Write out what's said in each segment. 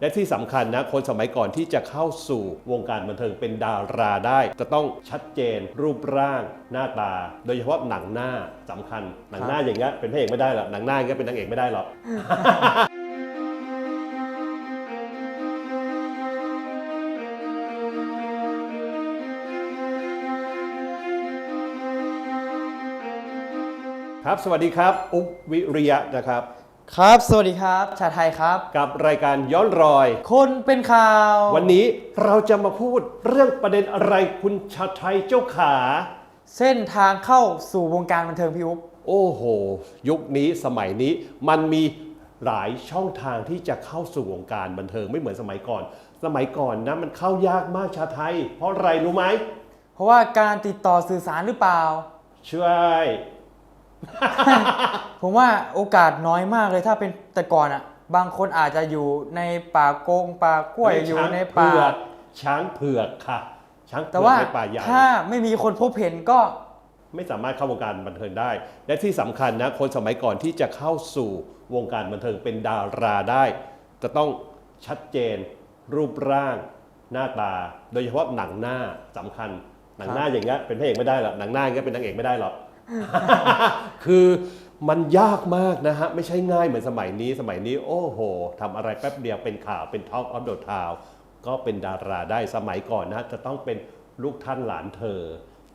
และที่สำคัญนะคนสมัยก่อนที่จะเข้าสู่วงการบันเทิงเป็นดาราได้ จะต้องชัดเจน รูปร่าง หน้าตา โดยเฉพาะหนังหน้าสำคัญ หนังหน้าอย่างเงี้ยเป็นพระเอกไม่ได้หรอกหนังหน้าอย่างเงี้ยเป็นนางเอกไม่ได้หรอกครับ สวัสดีครับ อุ๊บวิริยะนะครับ ครับ สวัสดีครับ ชาไทยครับ กับรายการย้อนรอย คนเป็นข่าว วันนี้เราจะมาพูดเรื่องประเด็นอะไรคุณชาไทยเจ้าขา เส้นทางเข้าสู่วงการบันเทิงพี่อุ๊บโอ้โห ยุคนี้สมัยนี้มันมีหลายช่องทางที่จะเข้าสู่วงการบันเทิงไม่เหมือนสมัยก่อน สมัยก่อนนะมันเข้ายากมากชาไทย เพราะอะไรรู้ไหมเพราะว่าการติดต่อสื่อสารหรือเปล่า ใช่ ผมว่าโอกาสน้อยมากเลยถ้าเป็นแต่ก่อนอะ บางคนอาจจะอยู่ในป่าโกงป่ากล้วยอยู่ในป่าช้งเผือกช้างเผือกค่ะ ช้างเผืแต่อกว่าในป่าใหญ่ ถ้าไม่มีคนพบเห็นก็ ไม่สามารถเข้าวงการบันเทิงได้ และที่สำคัญนะ คนสมัยก่อนที่จะเข้าสู่วงการบันเทิงเป็นดาราได้ จะต้องชัดเจน รูปร่าง หน้าตา โดยเฉพาะหนังหน้าสำคัญ หนังหน้าอย่างเงี้ยเป็นพระเอกไม่ได้หรอกหนังหน้าอย่างเงี้ยเป็นนางเอกไม่ได้หรอก คือมันยากมากนะฮะ ไม่ใช่ง่ายเหมือนสมัยนี้สมัยนี้โอ้โหทำอะไรแป๊บเดียวเป็นข่าวเป็น Talk of the Town ก็เป็นดาราได้สมัยก่อนนะ จะต้องเป็นลูกท่านหลานเธอ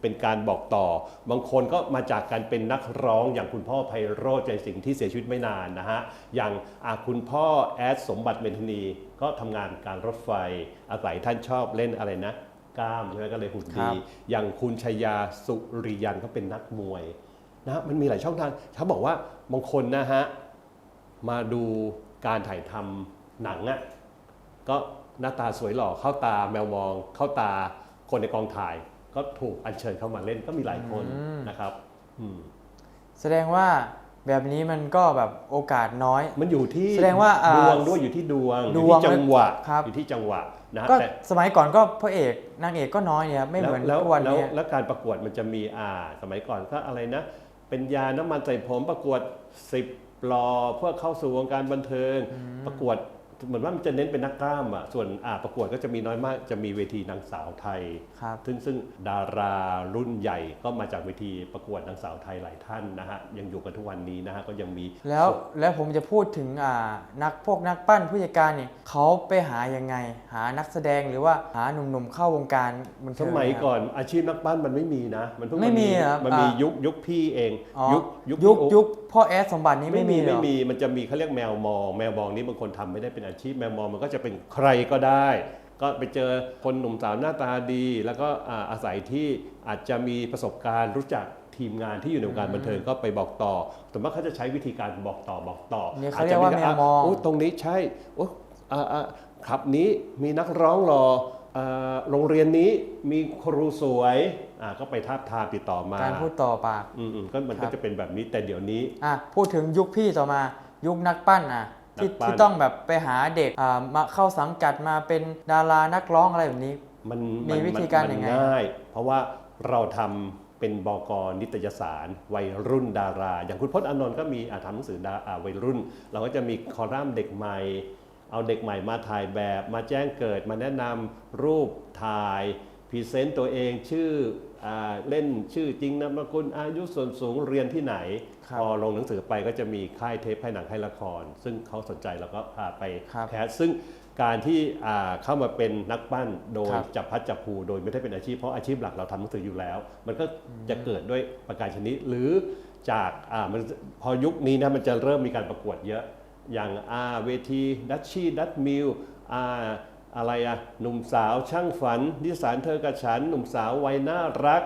เป็นการบอกต่อ บางคนก็มาจากการเป็นนักร้องอย่างคุณพ่อไพโรจน์ใจสิงห์ที่เสียชีวิตไม่นานนะฮะ อย่างอะคุณพ่อแอดสมบัติเมธานีก็ทำงานการรถไฟอาศัยท่านชอบเล่นอะไรนะกล้ามใช่ไหมก็เลยหุ่นครัดีบอย่างคุณชยาสุริยันเขาเป็นนักมวย นะฮะมันมีหลายช่องทางเขาบอกว่าบางคนนะฮะมาดูการถ่ายทำหนังอะ่ะก็หน้าตาสวยหล่อเข้าตาแมวมอง เข้าตาคนในกองถ่าย ก็ถูกอัญเชิญเข้ามาเล่นก็มีหลายคนนะครับอืมแสดงว่าแบบนี้มันก็แบบโอกาสน้อย มันอยู่ที่แสดงว่าอ่าดวงด้วยอยู่ที่ดวงอยู่ดวงที่จังหวะครับ อยู่ที่จังหวะนะฮะก็แต่ สมัยก่อนก็พระเอกนางเอกก็น้อยเนี่ยครับไม่เหมือนแล้วทุกวันแล้วนี้แล้วการประกวดมันจะมีอ่าสมัยก่อนก็อะไรนะ เป็นยาน้ำมันใส่ผมประกวด 10ปลอเพื่อเข้าสู่วงการบันเทิง ประกวด เหมือนว่ามันจะเน้นเป็นนักกล้ามอะส่วนอ่าประกวดก็จะมีน้อยมากจะมีเวทีนางสาวไทย ครับ ซึ่งซึ่งดารารุ่นใหญ่ก็มาจากเวทีประกวดนางสาวไทยหลายท่านนะฮะยังอยู่กันทุกวันนี้นะฮะก็ยังมีแล้วแล้วผมจะพูดถึงอ่านักพวกนักปั้นผู้จัดการเนี่ยเขาไปหายังไง หานักแสดงหรือว่าหาหนุ่มๆเข้าวงการบันสเทิงมัยครับ ก่อนอาชีพนักปั้นมันไม่มีนะ มันเพิ่งไม่มีครับมันมีอ่ายุ ยุคยุคพี่เอง อ๋อยุคยุคพี่อุ๊บ ยุคพ่อแอดสมบัตินี้ไม่มีเหรไม่อ มีมันจะมีเขาเรียกแมวมอง แมวมองนี่บางคนทำไม่ได้เป็นอาชีพแมวมองมันก็จะเป็นใครก็ได้ ก็ไปเจอคนหนุ่มสาวหน้าตาดี แล้วก็อ่าอาศัยที่อาจจะมีประสบการณ์รู้จักทีมงานที่อยู่ในวงการบันเทิงก็ไปบอกต่อแต่ว่าเขาจะใช้วิธีการบอกต่อบอกต่อเนี่ยเขาเรียกว่าแมวมองโอ้ตรงนี้ใช่โอ้อ่าอ่าขับนี้มีนักร้องรออ่าโรงเรียนนี้มีครูสวยอ่าก็ไปทาบทามติดต่อมาการพูดต่อปากอืมอืมก็มันครัก็บจะเป็นแบบนี้แต่เดี๋ยวนี้อะพูดถึงยุคพี่ต่อมายุคนักปั้นอะ ที่นักปั้นที่ต้องแบบไปหาเด็กอ่ามาเข้าสังกัดมาเป็นดารานักร้องอะไรแบบนี้ มันมีวิธีการยังไงมันง่าย เพราะว่าเราทำเป็นบกนิตยสาร วัยรุ่นดารา อย่างคุณพจน์อานนท์ก็มีอ่าทำหนังสือดาอ่าวัยรุ่น เราก็จะมีคอลัมน์เด็กใหม่ เอาเด็กใหม่มาถ่ายแบบ มาแจ้งเกิด มาแนะนำรูปถ่ายพรีเซนต์ตัวเองชื่ออา เล่นชื่อจริงนามสกุลอายุส่วนสูงเรียนที่ไหนครับพอลงหนังสือไปก็จะมีค่ายเทปให้หนังให้ละคร ซึ่งเขาสนใจเราก็พาไปครับแคสซึ่งการที่อ่าเข้ามาเป็นนักปั้นโดยครับจับพัดจับผูโดยไม่ได้เป็นอาชีพเพราะอาชีพหลักเราทำหนังสืออยู่แล้ว มันก็จะเกิดด้วยประการชนิดหรือจากอ่ามันพอยุคนี้นะมันจะเริ่มมีการประกวดเยอะอย่างอ่าเวทีดัชชี่ดัชมิลอ่า อะไรอะหนุ่มสาวช่างฝันนิสสารเธอกับฉัน หนุ่มสาววัยน่ารัก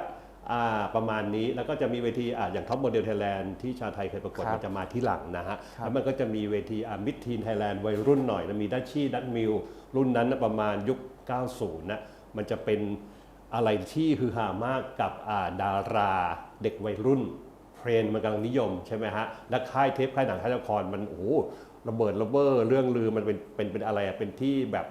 อ่าประมาณนี้แล้วก็จะมีเวทีอ่าอย่างท็อปโมเดลไทยแลนด์ที่ชาวไทยเคยประกวดครับมันจะมาที่หลังนะฮะ ครับ แล้วมันก็จะมีเวทีอ่ามิดทีนไทยแลนด์วัยรุ่นหน่อยนะมีดัชชี่ดัชมิลรุ่นนั้นนะประมาณยุค 90 นะ มันจะเป็นอะไรที่ฮือฮามากกับอ่าดาราเด็กวัยรุ่น เทรนด์มันกำลังนิยมใช่ไหมฮะ และค่ายเทปค่ายหนังค่ายละครมันโอ้โหระเบิดระเบ้อเรื่องลือมันเป็นเป็นเป็นอะไรอะเป็นที่แบบ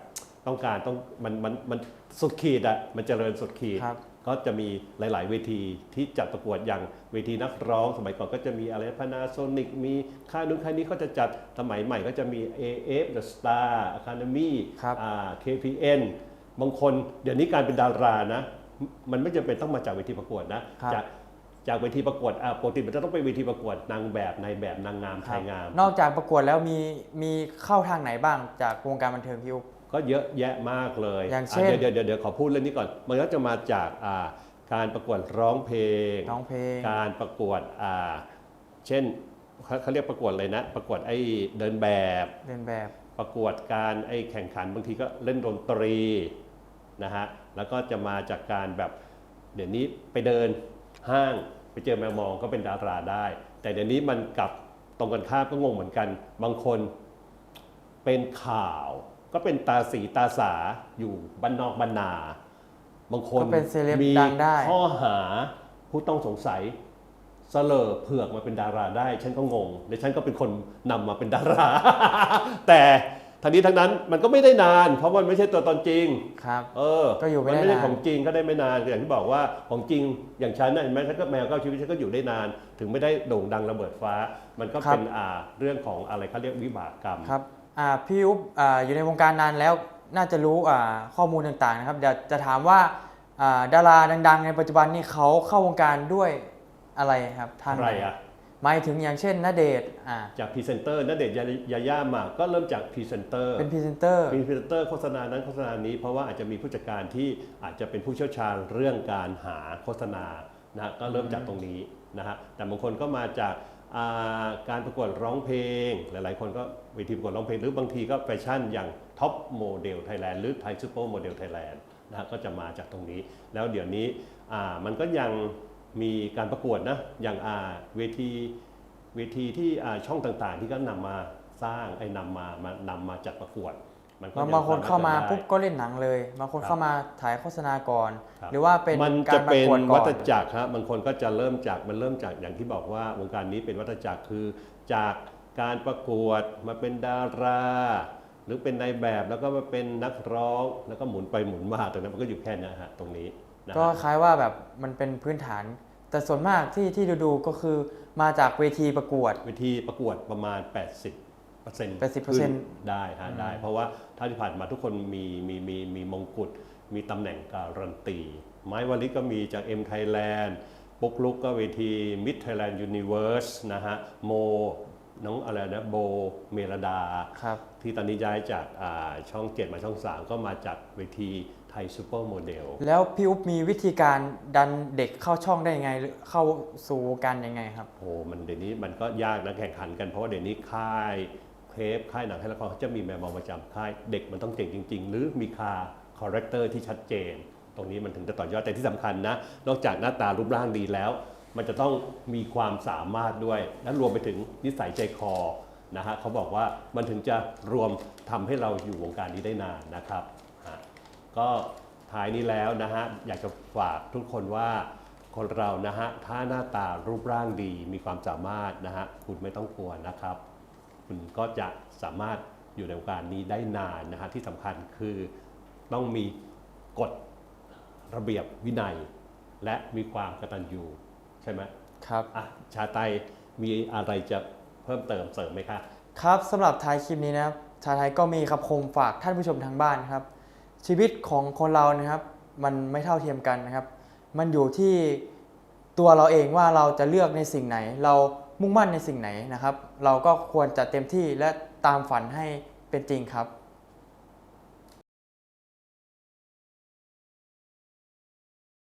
ต้องการต้องมันมันมันสุดขีดอะมันเจริญสุดขีด ครับก็จะมีหลาย ๆ เวทีที่จัดประกวดอย่างเวทีนักร้อง สมัยก่อนก็จะมีอะไรพนาโซนิกมีค่ายนู้นค่ายนี้ก็จะจัดสมัยใหม่ก็จะมี AF The Star Academy ครับ อ่า KPN บางคนเดี๋ยวนี้การเป็นดารานะ มันไม่จำเป็นต้องมาจากเวทีประกวดนะ ครับ จากจากเวทีประกวดอ่าปกติมันจะต้องไปเวทีประกวดนางแบบในแบบนางงามคชารับยงาม นอกจากประกวดแล้วมีมีเข้าทางไหนบ้างจากวงการบันเทิงพี่อุ๊บ ก็เยอะแยะมากเลยอย่างเช่นะเดี๋ยวเดี๋ยวเดี๋ยวขอพูดเรื่องนี้ก่อน มันก็จะมาจากอ่าการประกวดร้องเพลง ร้องเพลง การประกวดอ่าเช่นเขาเขาเรียกประกวดอะไรนะ ประกวดไอ้เดินแบบ เรียนแบบ ประกวดการไอ้แข่งขันบางทีก็เล่นดนตรีนะฮะแล้วก็จะมาจากการแบบเดี๋ยวนี้ไปเดินห้างไปเจอแมวมองก็เป็นดาราได้ แต่เดี๋ยวนี้มันกลับตรงกันข้ามก็งงเหมือนกัน บางคนเป็นข่าว ก็เป็นตาสีตาสาอยู่บ้านนอกบ้านนา บางคนก็เป็นเซเลบมีดังได้ ข้อหาผู้ต้องสงสัยเสลอเผือกมาเป็นดาราได้ ฉันก็งงและฉันก็เป็นคนนำมาเป็นดารา แต่ทั้งนี้ทั้งนั้นมันก็ไม่ได้นาน เพราะมันไม่ใช่ตัวตนจริง ครับ เออก็อยู่ไม่นได้ไม่ใช่นานของจริงก็ได้ไม่นานอย่างที่บอกว่าของจริงอย่างฉันน่ะเห็นไหมฉันก็แมวเก้าชีวิตฉันก็อยู่ได้นาน ถึงไม่ได้โด่งดังระเบิดฟ้า มันก็เป็นอ่าเรื่องของอะไรเขาเรียกวิบากกรรม ครับอ่า พี่อุ๊บอ่าอยู่ในวงการนานแล้วน่าจะรู้อ่าข้อมูลต่างๆนะครับเดี๋ยวจะถามว่าอ่าดาราดัง ๆ ในปัจจุบันนี่เขาเข้าวงการด้วยอะไรครับทางใคไหรนอะหมายถึงอย่างเช่นณเดชน์อ่าจากพรีเซนเตอร์นั่นเด็ดยาย่ามาก็เริ่มจากพรีเซนเตอร์เป็นพรีเซนเตอร์เป็นพรีเซนเตอร์โฆษณานั้นโฆษณานี้เพราะว่าอาจจะมีผู้จัดการที่อาจจะเป็นผู้เชี่ยวชาญเรื่องการหาโฆษณานะฮะก็เริ่มจากตรงนี้นะฮะแต่บางคนก็มาจากอ่า การประกวดร้องเพลง หลายๆ คนก็เวทีประกวดร้องเพลง หรือบางทีก็แฟชั่นอย่างท็อปโมเดลไทยแลนด์หรือไทยซูเปอร์โมเดลไทยแลนด์นะก็จะมาจากตรงนี้ แล้วเดี๋ยวนี้มันก็ยังมีการประกวดนะอย่างเวทีเวทีที่ช่องต่างๆ ที่ก็นำมาสร้างไอ้นำมามานำมาจัดประกวด มันก็บางยังบางคนเข้ามาสรถจะได้ปุ๊บก็เล่นหนังเลยบางคนครับเข้ามาถ่ายโฆษณาก่อนครับหรือว่าเป็นมันกาจะรประเป็นกวดก่วัอนฏจักรครับบางคนก็จะเริ่มจากมันเริ่มจากอย่างที่บอกว่าวงการนี้เป็นวัฏจักรคือจากการประกวดมาเป็นดารา หรือเป็นนายแบบแล้วก็มาเป็นนักร้องแล้วก็หมุนไปหมุนมาตรงนั้นมันก็อยู่แค่นี้ฮะตรงนี้นะก็ฮะคล้ายว่าแบบมันเป็นพื้นฐาน แต่ส่วนมากที่ที่ดูๆก็คือมาจากเวทีประกวดเวทีประกวดประมาณ 80เปอร์เซ็นต์80%ได้ฮะได้ เพราะว่าถ้าที่ผ่านมาทุกคนมีมีมีมีมงกุฎมีตำแหน่งการันตี ไม้วลิกก็มีจาก M Thailand ปุ๊กลุกก็เวที Mid Thailand Universe นะฮะโมน้องอะไรนะโบเมรดาครับที่ตอนนี้ย้ายจากอ่าช่องเจ็ดมาช่อง3ก็มาจากเวทีไทยซูเปอร์โมเดล แล้วพี่อุ๊บมีวิธีการดันเด็กเข้าช่องได้ยังไงหรือเข้าสู่วงการยังไงครับ โอ้มันเดี๋ยวนี้มันก็ยากนะแข่งขันกันเพราะว่าเดี๋ยวนี้ค่ายเท ปค่ายหนังให้ละครจะมีแมวมองประจำค่ายเด็กมันต้องเก่งจริง ๆ หรือมีคาคาแรคเตอร์ที่ชัดเจน ตรงนี้มันถึงจะต่อยอดแต่ที่สำคัญนะ นอกจากหน้าตารูปร่างดีแล้ว มันจะต้องมีความสามารถด้วยและรวมไปถึงนิสัยใจคอนะฮะเขาบอกว่ามันถึงจะรวมทำให้เราอยู่วงการนี้ได้นานนะครับก็ท้ายนี้แล้วนะฮะอยากจะฝากทุกคนว่าคนเรานะฮะถ้าหน้าตารูปร่างดีมีความสามารถนะฮะคุณไม่ต้องกลัวนะครับ คุณก็จะสามารถอยู่ในวงการนี้ได้นานนะฮะที่สำคัญคือต้องมีกฎระเบียบวินัย และมีความกตัญญูใช่ไหมครับอะชาไตมีอะไรจะเพิ่มเติมเสริมไหมคะครับสำหรับท้ายคลิปนี้นะครับชาไทยก็มีคำคมฝากท่านผู้ชมทางบ้านครับ ชีวิตของคนเรานะครับ มันไม่เท่าเทียมกันนะครับ มันอยู่ที่ตัวเราเองว่าเราจะเลือกในสิ่งไหนเรา มุ่งมั่นในสิ่งไหนนะครับ เราก็ควรจะเต็มที่และตามฝันให้เป็นจริงครับ